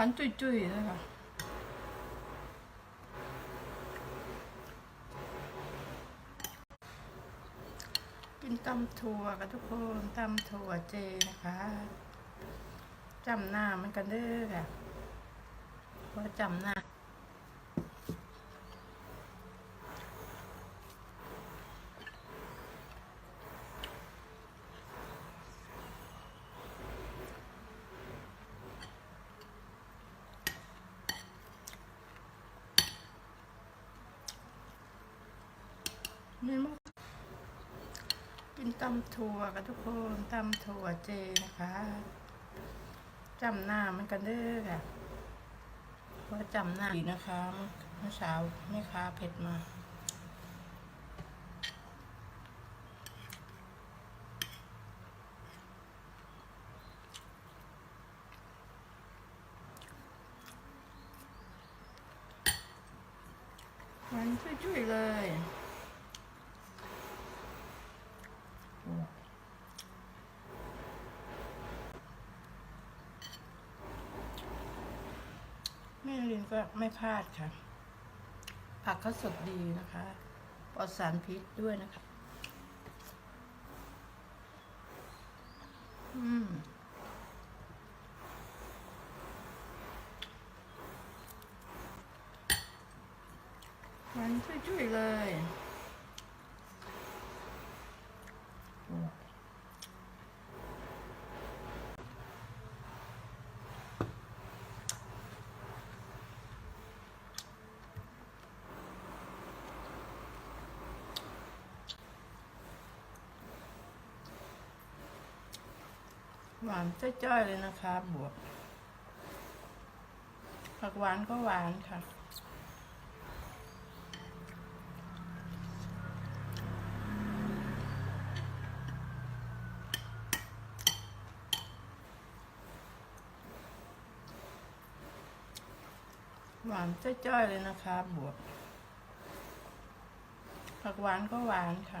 านจุยๆเลยค่ะ กินตำถั่วกันทุกคนตำถั่วเจนะคะจำหน้ามันกันเด้อค่ะเพราะจำหน้า นี่มั้งกินตำถั่วกับทุกคนตำถั่วเจนะคะจำหน้ามันกันเด้อค่ะเพราะจำหน้าดีนะคะเมื่อเช้าแม่ค้าเผ็ดมามันช่วยๆเลย แม่ลินก็ไม่พลาดค่ะ ผักเขาสดดีนะคะปลอดสารพิษด้วยนะคะ อืมมันช่วยๆเลย หวานจ้อยๆเลยนะคะบวกผักหวานก็หวานค่ะ หวานจ้อยๆเลยนะคะบวกผักหวานก็หวานค่ะ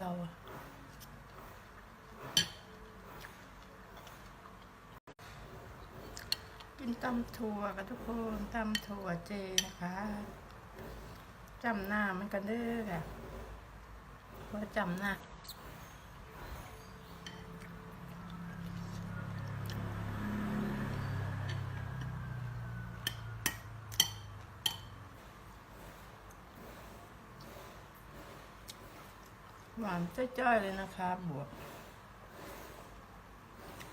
เราอะ กินตำถั่วกับทุกคนตำถั่วเจนะคะจำหน้ามันกันเด้อค่ะเพราะจำหน้าหวานจ้อยๆเลยนะคะบวก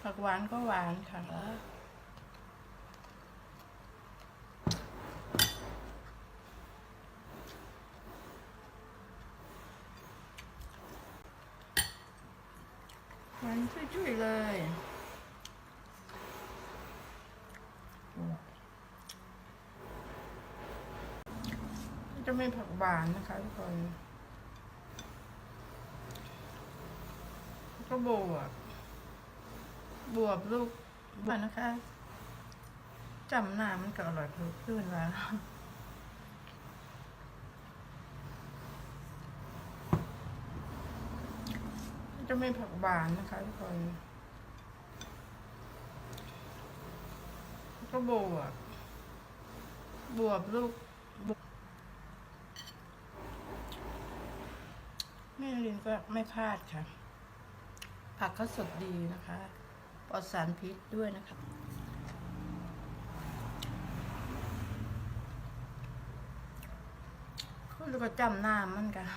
ผักหวานก็หวานค่ะ หวานช่วยๆเลยจะไม่ผักหวานนะคะทุกคนก็บวบบวบลูกบวบนะคะจำหน้ามันก็อร่อยขึ้นแล้ว จะไม่ผักหวานนะคะทุกคนก็บวบ บวบลูกบวบแม่ลินก็ไม่พลาดค่ะ ผักเขาสดดีนะคะปลอดสารพิษด้วยนะคะคุณก็จำหน้ามันกัน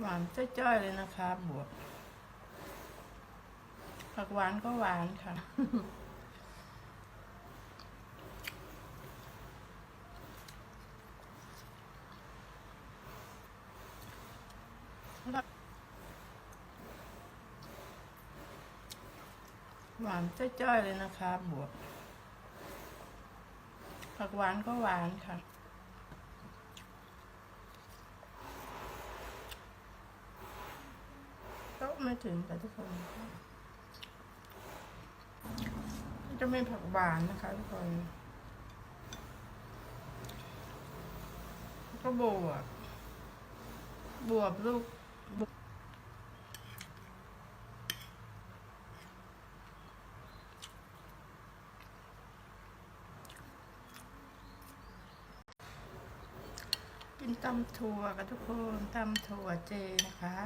หวานจ้อยๆเลยนะคะบวกผักหวานก็หวานค่ะ หวานจ้อยๆเลยนะคะบวกผักหวานก็หวานค่ะ ไม่ถึงแต่ทุกคนจะไมีผักหวานนะคะทุกคนก็บวบ บวบลูกกินตำถั่วกันทุกคนตำถั่วเจนะคะ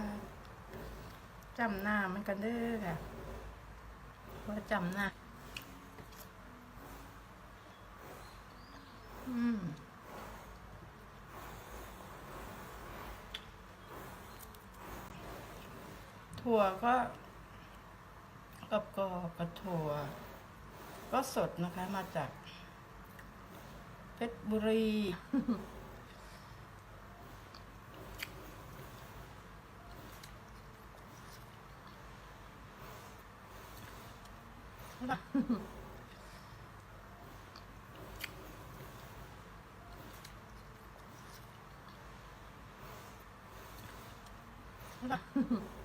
จำหน้ามันกันเด้อค่ะเพราจำหน้า อืมถั่วก็กรอบกรอบกับถั่ว ก็สดนะคะมาจากเพชรบุรี 吃吧，吧，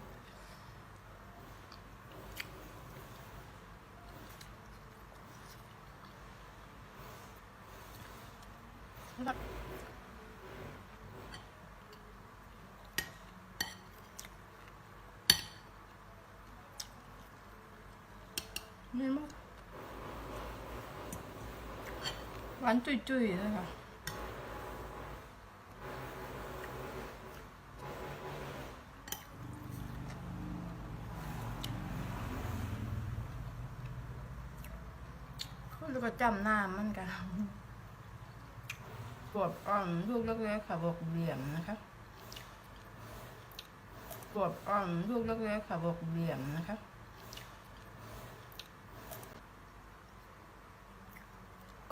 นี่มั้งหวานจุยๆเลยค่ะคุณก็จำหน้ามันกันบวบอ่อนลูกเล็กๆค่ะบวกเหลี่ยมนะคะบวบอ่อนลูกเล็กๆค่ะบวกเหลี่ยมนะคะ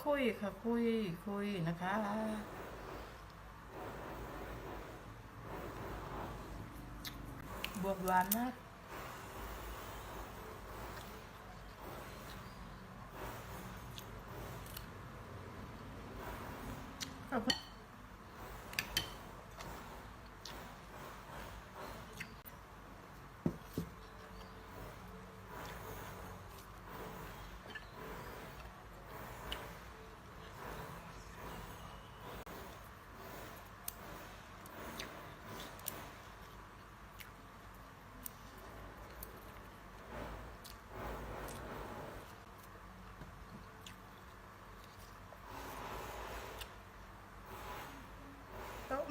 คุยค่ะคุยคุยนะคะ บวกหวานมากขอบคุณ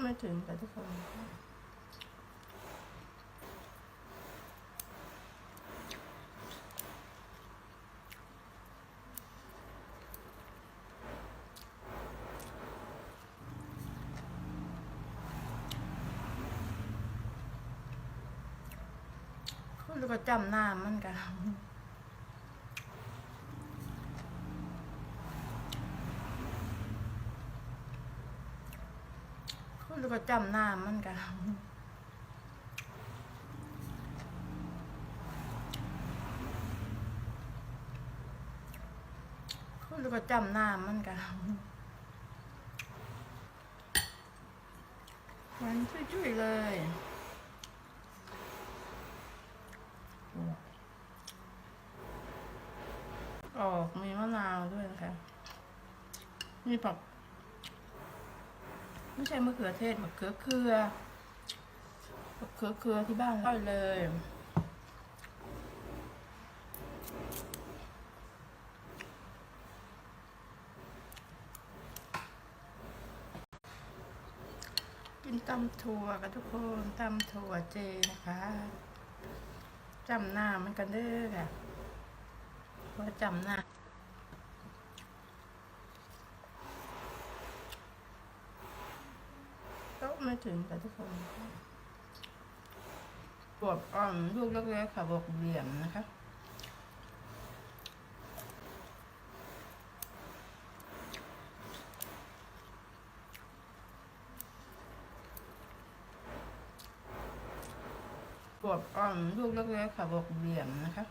ไม่ถึงกับทุกคนคุณก็จำหน้ามันกัน คุณก็จำหน้ามันกันคุณก็จำหน้ามันกันมันช่วยๆเลยออกมีมะนาวด้วยนะคะมีผัก ไม่ใช่มะเขือเทศมะเขือเคือมะเขือเคือที่บ้านได้เลยกินตำถั่วกันทุกคนตำถั่วเจนะคะจำหน้ามันกันเด้อค่ะเพราะจำหน้า โต๊ะ ไม่ถึงกับทุกคนบวบอ่อนลูกเล็กๆค่ะบวบเหลี่ยมนะคะบวบอ่อนลูกเล็กๆค่ะบวบเหลี่ยมนะคะ